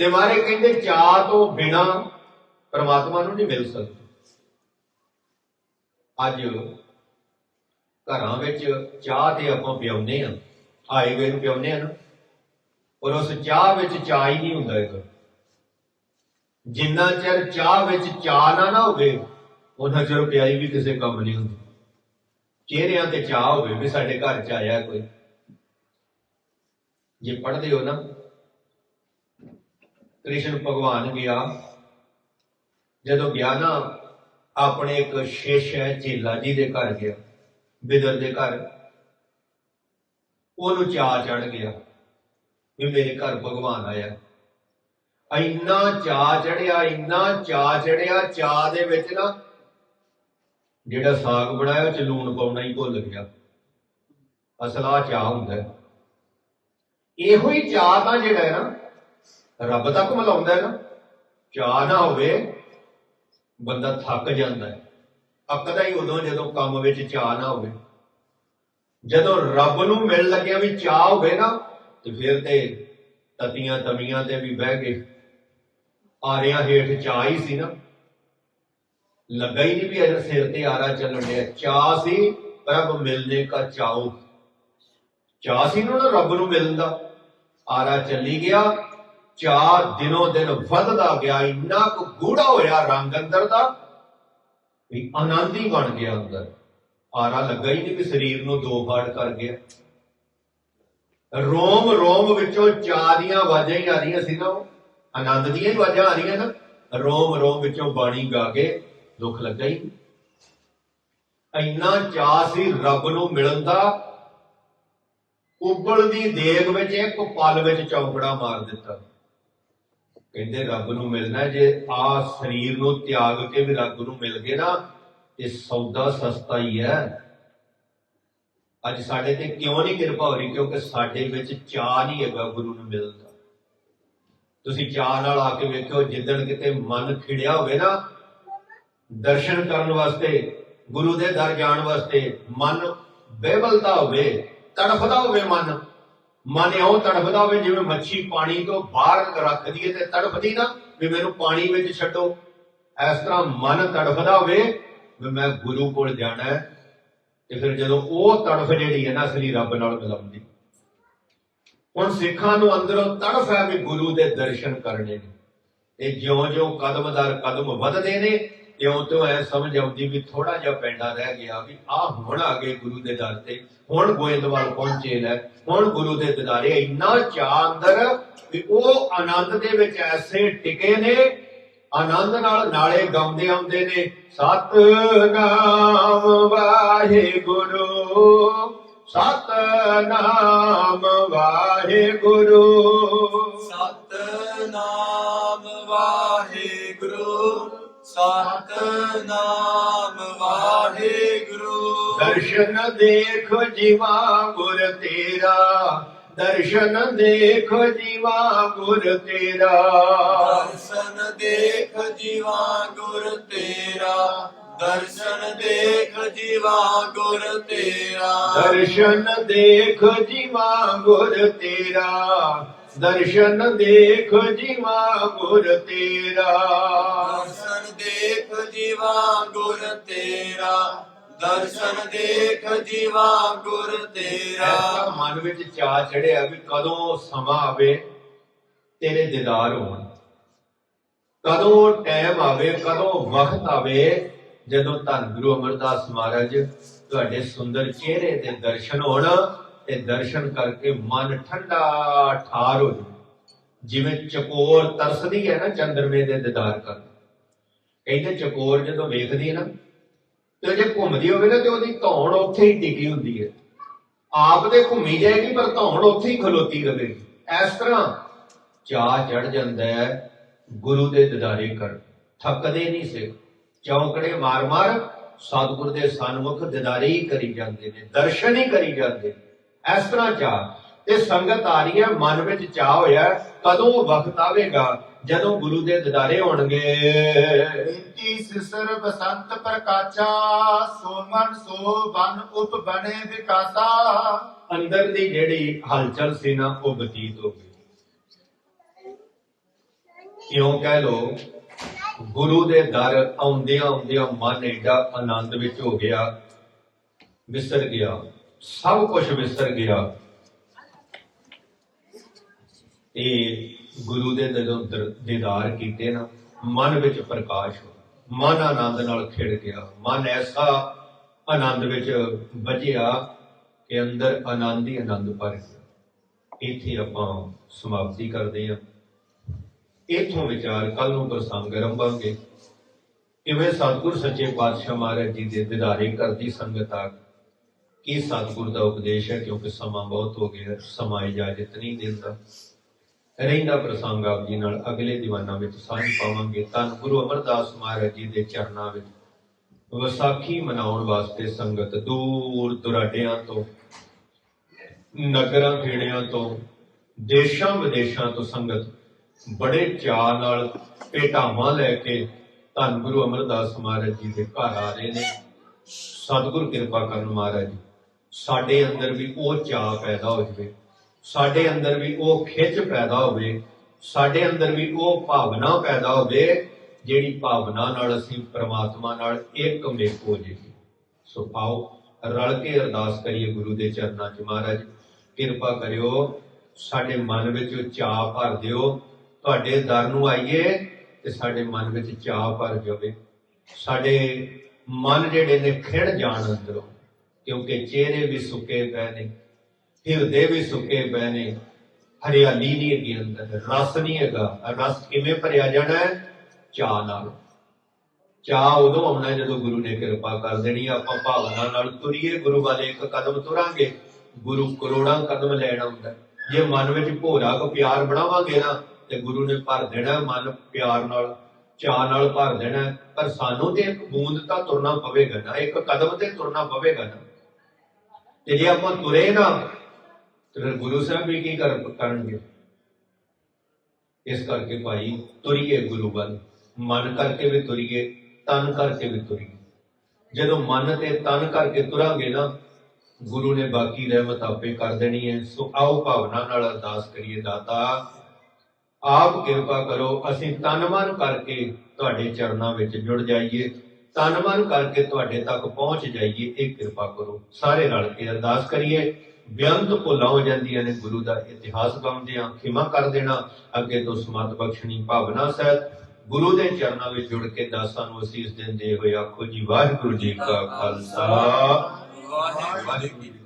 ਤੇ ਮਾਰੇ ਕਹਿੰਦੇ ਚਾਹ ਤੋਂ ਬਿਨਾ ਪਰਮਾਤਮਾ ਨੂੰ ਨਹੀਂ ਮਿਲ ਸਕਦਾ। ਅੱਜ ਘਰਾਂ ਵਿੱਚ ਚਾਹ ਤੇ ਆਪਾਂ ਪਿਆਉਂਦੇ ਆ ਆਏ ਗਏ ਨੂੰ ਪਿਆਉਂਦੇ ਆ ਨਾ। ਪਰ ਉਸ ਚਾਹ ਵਿੱਚ ਚਾਹ ਹੀ ਨਹੀਂ ਹੁੰਦਾ ਇੱਕ। ਜਿੰਨਾ ਚਿਰ ਚਾਹ ਵਿੱਚ ਚਾਹ ਨਾ ਨਾ ਹੋਵੇ, ਉਹਨਾਂ ਚਿਰ ਪਿਆਈ ਵੀ ਕਿਸੇ ਕੰਮ ਨਹੀਂ ਹੁੰਦੀ। ਚਿਹਰਿਆਂ ਤੇ ਚਾਹ ਹੋਵੇ ਵੀ ਸਾਡੇ ਘਰ ਚ ਆਇਆ ਕੋਈ। ਜੇ ਪੜ੍ਹਦੇ ਹੋ ਨਾ ਕ੍ਰਿਸ਼ਨ ਭਗਵਾਨ ਗਿਆ। ਜਦੋਂ ਗਿਆ ਨਾ, ਆਪਣੇ ਇੱਕ ਸ਼ੇਸ਼ ਹੈ ਚੇਲਾ ਜੀ ਦੇ ਘਰ ਗਿਆ, ਬਿਦਰ ਦੇ ਘਰ। ਉਹਨੂੰ ਚਾਹ ਚੜ ਗਿਆ ਵੀ ਮੇਰੇ ਘਰ ਭਗਵਾਨ ਆਇਆ। ਇੰਨਾ ਚਾਹ ਚੜਿਆ ਇੰਨਾ ਚਾਹ ਚੜਿਆ ਚਾਹ ਦੇ ਵਿੱਚ ਨਾ ਜਿਹੜਾ ਸਾਗ ਬਣਾਇਆ, ਉਹ ਚ ਲੂਣ ਪਾਉਣਾ ਹੀ ਭੁੱਲ ਗਿਆ। ਅਸਲਾ ਚਾਹ ਹੁੰਦਾ। ਹੈ। ਇਹੋ ਹੀ ਚਾਹ ਤਾਂ ਜਿਹੜਾ ਹੈ ਨਾ ਰੱਬ ਤੱਕ ਮਿਲਾਉਂਦਾ ਹੈ ਨਾ ਚਾਹ ਨਾ ਹੋਵੇ, ਬੰਦਾ ਥੱਕ ਜਾਂਦਾ ਹੈ। ਅੱਕਦਾ ਹੀ ਉਦੋਂ ਜਦੋਂ ਕੰਮ ਵਿੱਚ ਚਾਹ ਨਾ ਹੋਵੇ। ਜਦੋਂ ਰੱਬ ਨੂੰ ਮਿਲ ਲੱਗਿਆ ਵੀ ਚਾਹ ਹੋਵੇ ਨਾ, ਤੇ ਫਿਰ ਤੇ ਤਤੀਆਂ ਤਮੀਆਂ ਤੇ ਵੀ ਬਹਿ ਗਏ ਆਰਿਆਂ ਹੇਠ ਚਾਹ ਹੀ ਸੀ ਨਾ। ਲੱਗਾ ਹੀ ਨਹੀਂ ਵੀ ਅਜੇ ਸਿਰ ਤੇ ਆਰਾ ਚੱਲਣ ਡਿਆ। ਚਾਹ ਸੀ ਰੱਬ ਮਿਲਨੇ ਕਾ ਚਾਉ। ਚਾਹ ਸੀ ਨਾ ਰੱਬ ਨੂੰ ਮਿਲਣ ਦਾ। ਆਰਾ ਚੱਲੀ ਗਿਆ ਚਾਹ ਦਿਨੋ ਦਿਨ ਵੱਧਦਾ ਗਿਆ, ਇੰਨਾ ਕੁ ਗੂੜਾ ਹੋਇਆ ਰੰਗ ਅੰਦਰ ਦਾ ਵੀ ਆਨੰਦ ਹੀ ਬਣ ਗਿਆ ਅੰਦਰ। ਆਰਾ ਲੱਗਾ ਹੀ ਨਹੀਂ ਵੀ ਸਰੀਰ ਨੂੰ ਦੋ ਫਾੜ ਕਰ ਗਿਆ। ਰੋਮ ਰੋਮ ਵਿੱਚੋਂ ਚਾਹ ਦੀਆਂ ਆਵਾਜ਼ਾਂ ਹੀ ਆ ਰਹੀਆਂ ਸੀ ਨਾ ਉਹ। ਆਨੰਦ ਦੀਆਂ ਹੀ ਆਵਾਜ਼ਾਂ ਆ ਰਹੀਆਂ ਨਾ। ਰੋਮ ਰੋਮ ਵਿੱਚੋਂ ਬਾਣੀ ਗਾ ਕੇ ਦੁੱਖ ਲੱਗਾ ਹੀ ਇੰਨਾ ਚਾਹ ਸੀ ਰੱਬ ਨੂੰ ਮਿਲਣ ਦਾ। ਉਬਲਦੀ ਦੇਗ ਵਿੱਚ ਇੱਕ ਪਲ ਵਿੱਚ ਚੌਂਕੜਾ ਮਾਰ ਦਿੱਤਾ। ਕਹਿੰਦੇ ਰੱਬ ਨੂੰ ਮਿਲਣਾ, ਜੇ ਆ ਸਰੀਰ ਨੂੰ ਤਿਆਗ ਕੇ ਵੀ ਰੱਬ ਨੂੰ ਮਿਲ ਗਏ ਨਾ, ਤੇ ਸੌਦਾ ਸਸਤਾ ਹੀ ਹੈ। ਅੱਜ ਸਾਡੇ ਤੇ ਕਿਉਂ ਨਹੀਂ ਕਿਰਪਾ ਹੋ ਰਹੀ? ਕਿਉਂਕਿ ਸਾਡੇ ਵਿੱਚ ਚਾਹ ਨਹੀਂ ਹੈਗਾ ਗੁਰੂ ਨੂੰ ਮਿਲਣ ਦਾ। ਤੁਸੀਂ ਚਾਹ ਨਾਲ ਆ ਕੇ ਵੇਖਿਓ, ਜਿੱਦਣ ਕਿਤੇ ਮਨ ਖਿੜਿਆ ਹੋਵੇ ਨਾ, ਦਰਸ਼ਨ ਕਰਨ ਵਾਸਤੇ, ਗੁਰੂ ਦੇ ਦਰ ਜਾਣ ਵਾਸਤੇ ਮਨ ਬੇਬਲਤਾ ਹੋਵੇ, ਤੜਫਦਾ ਹੋਵੇ ਮਨ ਮਨ ਇਉਂ ਤੜਫਦਾ ਹੋਵੇ ਜਿਵੇਂ ਮੱਛੀ ਪਾਣੀ ਤੋਂ ਬਾਹਰ ਰੱਖ ਦਈਏ ਤੇ ਤੜਫਦੀ ਨਾ, ਵੀ ਮੈਨੂੰ ਪਾਣੀ ਵਿੱਚ ਛੱਡੋ। ਇਸ ਤਰ੍ਹਾਂ ਮਨ ਤੜਫਦਾ ਹੋਵੇ ਵੀ ਮੈਂ ਗੁਰੂ ਕੋਲ ਜਾਣਾ ਹੈ ਤੇ ਫਿਰ ਜਦੋਂ ਉਹ ਤੜਫ ਜਿਹੜੀ ਹੈ ਨਾ, ਸ੍ਰੀ ਰੱਬ ਨਾਲ ਮਿਲਾਉਂਦੀ। ਹੁਣ ਸਿੱਖਾਂ ਨੂੰ ਅੰਦਰੋਂ ਤੜਫ ਹੈ ਵੀ ਗੁਰੂ ਦੇ ਦਰਸ਼ਨ ਕਰਨੇ ਨੇ। ਤੇ ਜਿਉਂ-ਜਿਉਂ ਕਦਮ ਦਰ ਕਦਮ ਵਧਦੇ ਨੇ ਤਿਉਂ ਤਿਉਂ ਐ ਸਮਝ ਆਉਂਦੀ ਵੀ ਥੋੜਾ ਜਿਹਾ ਪੈਂਡਾ ਰਹਿ ਗਿਆ ਵੀ ਆ ਹੁਣ ਆ ਗਏ ਗੁਰੂ ਦੇ ਦਰ ਤੇ, ਹੁਣ ਗੋਇੰਦਵਾਲ ਪਹੁੰਚੇ ਲੈ ਹੁਣ ਗੁਰੂ ਦੇ ਦਿਦਾਰੇ ਇੰਨਾ ਚਾਹ ਅੰਦਰ ਵੀ ਉਹ ਆਨੰਦ ਦੇ ਵਿੱਚ ਐਸੇ ਟਿਕੇ ਨੇ, ਆਨੰਦ ਨਾਲ ਨਾਲੇ ਗਾਉਂਦੇ ਆਉਂਦੇ ਨੇ ਸਤ ਨਾਮ ਵਾਹਿਗੁਰੂ, ਸਤਨਾਮ ਵਾਹਿਗੁਰੂ। ਸਤਨਾਮ ਸਤਨਾਮ ਵਾਹਿਗੁਰੂ। ਦਰਸ਼ਨ ਦੇਖ ਜੀਵਾ ਗੁਰ ਤੇਰਾ। ਦਰਸ਼ਨ ਦੇਖ ਜੀਵਾ ਗੁਰ ਤੇਰਾ। ਦਰਸ਼ਨ ਦੇਖ ਜੀਵਾ ਗੁਰ ਤੇਰਾ। ਦਰਸ਼ਨ ਦੇਖ ਜੀਵਾ ਗੁਰ ਤੇਰਾ। ਦਰਸ਼ਨ ਦੇਖ ਜੀਵਾ ਗੁਰ ਤੇਰਾ। ਦਰਸ਼ਨ ਦੇਖ ਜੀਵਾ ਗੁਰ ਤੇਰਾ। ਦਰਸ਼ਨ ਦੇਖ ਜੀਵਾ ਗੁਰ ਤੇਰਾ। ਦਰਸ਼ਨ ਦੇਖ ਜੀਵਾ ਗੁਰ ਤੇਰਾ। ਮਨ ਵਿੱਚ ਚਾਹ ਚੜਿਆ ਵੀ ਕਦੋਂ ਸਮਾਂ ਆਵੇ ਤੇਰੇ ਦੀਦਾਰ ਹੋਣ। ਕਦੋਂ ਟਾਈਮ ਆਵੇ ਕਦੋਂ ਵਕਤ ਆਵੇ ਜਦੋਂ ਧੰਨ ਗੁਰੂ ਅਮਰਦਾਸ ਮਹਾਰਾਜ ਤੁਹਾਡੇ ਸੁੰਦਰ ਚਿਹਰੇ ਦੇ ਦਰਸ਼ਨ ਹੋਣ ਤੇ ਦਰਸ਼ਨ ਕਰਕੇ ਮਨ ਠੰਡਾ ਠਾਰ ਹੋ ਜਾਵੇ। ਜਿਵੇਂ ਚਕੋਰ ਤਰਸਦੀ ਹੈ ਨਾ ਚੰਦਰਮੇ ਦੇ ਦੀਦਾਰ ਕਰਨ। ਕਹਿੰਦੇ ਚਕੋਰ ਜਦੋਂ ਵੇਖਦੀ ਹੈ ਨਾ, ਤੇ ਜੇ ਘੁੰਮਦੀ ਹੋਵੇ ਨਾ ਤੇ ਉਹਦੀ ਧੌਣ ਉੱਥੇ ਹੀ ਟਿਕੀ ਹੁੰਦੀ ਹੈ। ਆਪ ਦੇ ਘੁੰਮੀ ਜਾਏਗੀ, ਪਰ ਧੌਣ ਉੱਥੇ ਹੀ ਖਲੋਤੀ ਰਹੇਗੀ। ਇਸ ਤਰ੍ਹਾਂ ਚਾਹ ਚੜ ਜਾਂਦਾ ਹੈ ਗੁਰੂ ਦੇ ਦਿਦਾਰੇ ਕਰ ਥੱਕਦੇ ਨਹੀਂ ਸੇ ਚੌਂਕੜੇ ਮਾਰ-ਮਾਰ ਸਤਿਗੁਰ ਦੇ ਸਨਮੁਖ ਦਿਦਾਰੇ ਹੀ ਕਰੀ ਜਾਂਦੇ ਨੇ, ਦਰਸ਼ਨ ਹੀ ਕਰੀ ਜਾਂਦੇ ਨੇ। ਇਸ ਤਰ੍ਹਾਂ ਚਾਹ ਤੇ ਸੰਗਤ ਆ ਰਹੀ ਹੈ ਮਨ ਵਿੱਚ ਚਾਹ ਹੋਇਆ ਕਦੋਂ ਵਕਤ ਆਵੇਗਾ? ਜਦੋਂ ਗੁਰੂ ਦੇ ਦਿਦਾਰੇ ਹੋਣਗੇ। ਬੇਨਤੀ ਸਿਸਰ ਬਸੰਤ ਪ੍ਰਕਾਸ਼ਾ ਸੋ ਮਨ ਸੋ ਬਨ ਉਪ ਬਣੇ ਵਿਕਾਸਾ। ਅੰਦਰ ਦੀ ਜਿਹੜੀ ਹਲਚਲ ਸੀ ਨਾ ਉਹ ਬਤੀਤ ਹੋ ਗਈ। ਕਿਉਂ ਕਹਿ ਲੋ ਗੁਰੂ ਦੇ ਦਰ ਆਉਂਦਿਆਂ ਆਉਂਦਿਆਂ ਮਨ ਏਡਾ ਆਨੰਦ ਵਿੱਚ ਹੋ ਗਿਆ ਵਿਸਰ ਗਿਆ। ਸਭ ਕੁਝ ਵਿਸਰ ਗਿਆ। ਇਹ ਗੁਰੂ ਦੇ ਜਦੋਂ ਦੀਦਾਰ ਕੀਤੇ ਨਾ, ਮਨ ਵਿੱਚ ਪ੍ਰਕਾਸ਼ ਮਨ ਆਨੰਦ ਨਾਲ ਖਿੜ ਗਿਆ। ਮਨ ਐਸਾ ਆਨੰਦ ਵਿੱਚ ਵੱਜਿਆ ਕਿ ਅੰਦਰ ਆਨੰਦ ਹੀ ਆਨੰਦ ਭਰ ਗਿਆ। ਇੱਥੇ ਆਪਾਂ ਸਮਾਪਤੀ ਕਰਦੇ ਹਾਂ। ਇਥੋਂ ਵਿਚਾਰ ਕੱਲ ਨੂੰ ਪ੍ਰਸੰਗ ਰੰਭਾਂਗੇ। ਕਿਵੇਂ ਸਤਿਗੁਰ ਸੱਚੇ ਪਾਤਸ਼ਾਹ ਮਹਾਰਾਜ ਜੀ ਦੇ ਦਿਦਾਰੇ ਕਰਦੀ ਸੰਗਤ ਆ ਕੀ ਸਤਿਗੁਰ ਦਾ ਉਪਦੇਸ਼ ਹੈ? ਕਿਉਂਕਿ ਸਮਾਂ ਬਹੁਤ ਹੋ ਗਿਆ, ਸਮਾਂ ਇਜਾਜ਼ਤ ਨਹੀਂ ਦਿੰਦਾ। ਰਹਿੰਦਾ ਪ੍ਰਸੰਗ ਆਪ ਜੀ ਨਾਲ, ਅਗਲੇ ਦੀਵਾਨਾਂ ਵਿੱਚ ਸਾਂਝ ਪਾਵਾਂਗੇ। ਧੰਨ ਗੁਰੂ ਅਮਰਦਾਸ ਮਹਾਰਾਜ ਜੀ ਦੇ ਚਰਨਾਂ ਵਿੱਚ। ਵਿਸਾਖੀ ਮਨਾਉਣ ਵਾਸਤੇ ਸੰਗਤ ਦੂਰ ਦੁਰਾਡਿਆਂ ਤੋਂ, ਨਗਰਾਂ ਖੇੜਿਆਂ ਤੋਂ, ਦੇਸ਼ਾਂ ਵਿਦੇਸ਼ਾਂ ਤੋਂ ਸੰਗਤ ਬੜੇ ਚਾਅ ਨਾਲ ਭੇਟਾਵਾਂ ਲੈ ਕੇ ਧੰਨ ਗੁਰੂ ਅਮਰਦਾਸ ਮਹਾਰਾਜ ਜੀ ਦੇ ਘਰ ਆ ਰਹੇ ਨੇ। ਸਤਿਗੁਰ ਕਿਰਪਾ ਕਰਨ ਮਹਾਰਾਜ ਸਾਡੇ ਅੰਦਰ ਵੀ ਉਹ ਚਾਅ ਪੈਦਾ ਹੋ ਜਾਵੇ ਸਾਡੇ ਅੰਦਰ ਵੀ ਉਹ ਖਿੱਚ ਪੈਦਾ ਹੋਵੇ, ਸਾਡੇ ਅੰਦਰ ਵੀ ਉਹ ਭਾਵਨਾ ਪੈਦਾ ਹੋਵੇ ਜਿਹੜੀ ਭਾਵਨਾ ਨਾਲ ਅਸੀਂ ਪ੍ਰਮਾਤਮਾ ਨਾਲ ਇੱਕ ਮੇਕ ਹੋ ਜਾਈਏ। ਸੋ ਪਾਓ ਰਲ ਕੇ ਅਰਦਾਸ ਕਰੀਏ ਗੁਰੂ ਦੇ ਚਰਨਾਂ 'ਚ ਮਹਾਰਾਜ, ਕਿਰਪਾ ਕਰਿਓ, ਸਾਡੇ ਮਨ ਵਿੱਚ ਉਹ ਚਾਹ ਭਰ ਦਿਓ, ਤੁਹਾਡੇ ਦਰ ਨੂੰ ਆਈਏ ਤੇ ਸਾਡੇ ਮਨ ਵਿੱਚ ਚਾਹ ਭਰ ਜਾਵੇ। ਸਾਡੇ ਮਨ ਜਿਹੜੇ ਨੇ ਖਿੜ ਜਾਣ ਅੰਦਰੋਂ। ਕਿਉਂਕਿ ਚਿਹਰੇ ਵੀ ਸੁੱਕੇ ਪਏ ਨੇ, ਹਿਰਦੇ ਵੀ ਸੁੱਕੇ ਪਏ ਨੇ, ਹਰਿਆਲੀ ਨਹੀਂ ਹੈਗੀ ਅੰਦਰ, ਰਸ ਨਹੀਂ ਹੈਗਾ। ਰਸ ਕਿਵੇਂ ਭਰਿਆ ਜਾਣਾ ਹੈ? ਚਾਹ ਨਾਲ। ਚਾਹ ਉਦੋਂ ਆਉਣਾ ਜਦੋਂ ਗੁਰੂ ਨੇ ਕਿਰਪਾ ਕਰ ਦੇਣੀ ਆਪਾਂ ਭਾਵਨਾ ਨਾਲ ਤੁਰੀਏ, ਗੁਰੂ ਵਾਲੇ ਇੱਕ ਕਦਮ ਤੁਰਾਂਗੇ, ਗੁਰੂ ਕਰੋੜਾਂ ਕਦਮ ਲੈਣ ਆਉਂਦਾ ਜੇ ਮਨ ਵਿੱਚ ਭੋਰਾ ਕੋ ਪਿਆਰ ਬਣਾਵਾਂਗੇ ਨਾ, ਤੇ ਗੁਰੂ ਨੇ ਭਰ ਦੇਣਾ ਮਨ ਪਿਆਰ ਨਾਲ ਚਾਹ ਨਾਲ ਭਰ ਦੇਣਾ ਪਰ ਸਾਨੂੰ ਤੇ ਇੱਕ ਬੂੰਦ ਤਾਂ ਤੁਰਨਾ ਪਵੇਗਾ ਨਾ, ਇੱਕ ਕਦਮ ਤੇ ਤੁਰਨਾ ਪਵੇਗਾ ਨਾ। ਤੇ ਜੇ ਆਪਾਂ ਤੁਰੇ ਨਾ ਤੇ ਫਿਰ ਗੁਰੂ ਸਾਹਿਬ ਵੀ ਕੀ ਕਰ ਕਰਨਗੇ? ਇਸ ਕਰਕੇ ਭਾਈ ਤੁਰੀਏ ਗੁਰੂ ਵੱਲ, ਮਨ ਕਰਕੇ ਵੀ ਤੁਰੀਏ, ਤਨ ਕਰਕੇ ਵੀ ਤੁਰੀਏ। ਜਦੋਂ ਮਨ ਤੇ ਤਨ ਕਰਕੇ ਤੁਰਾਂਗੇ ਨਾ, ਗੁਰੂ ਨੇ ਬਾਕੀ ਰਹਿਮਤ ਆਪੇ ਕਰ ਦੇਣੀ ਹੈ। ਸੋ ਆਓ ਭਾਵਨਾ ਨਾਲ ਅਰਦਾਸ ਕਰੀਏ, ਦਾਤਾ, ਆਪ ਕਿਰਪਾ ਕਰੋ, ਅਸੀਂ ਤਨ ਮਨ ਕਰਕੇ ਤੁਹਾਡੇ ਚਰਨਾਂ ਵਿੱਚ ਜੁੜ ਜਾਈਏ। ਤਨ ਮਨ ਕਰਕੇ ਤੁਹਾਡੇ ਤੱਕ ਪਹੁੰਚ ਜਾਈਏ, ਇਹ ਕਿਰਪਾ ਕਰੋ। ਸਾਰੇ ਰਲ ਕੇ ਅਰਦਾਸ ਕਰੀਏ। ਬੇਅੰਤ ਭੁੱਲਾਂ ਹੋ ਜਾਂਦੀਆਂ ਨੇ, ਗੁਰੂ ਦਾ ਇਤਿਹਾਸ ਗਾਉਂਦਿਆਂ ਖਿਮਾ ਕਰ ਦੇਣਾ, ਅੱਗੇ ਤੋਂ ਸਮਤ ਬਖਸ਼ਣੀ ਭਾਵਨਾ ਸਹਿਤ। ਗੁਰੂ ਦੇ ਚਰਨਾਂ ਵਿੱਚ ਜੁੜ ਕੇ ਦਾਸਾਂ ਨੂੰ ਅਸੀਸ ਦਿੰਦੇ ਹੋਏ ਆਖੋ ਜੀ, ਵਾਹਿਗੁਰੂ ਜੀ ਕਾ ਖਾਲਸਾ। ਵਾਹਿਗੁਰੂ ਜੀ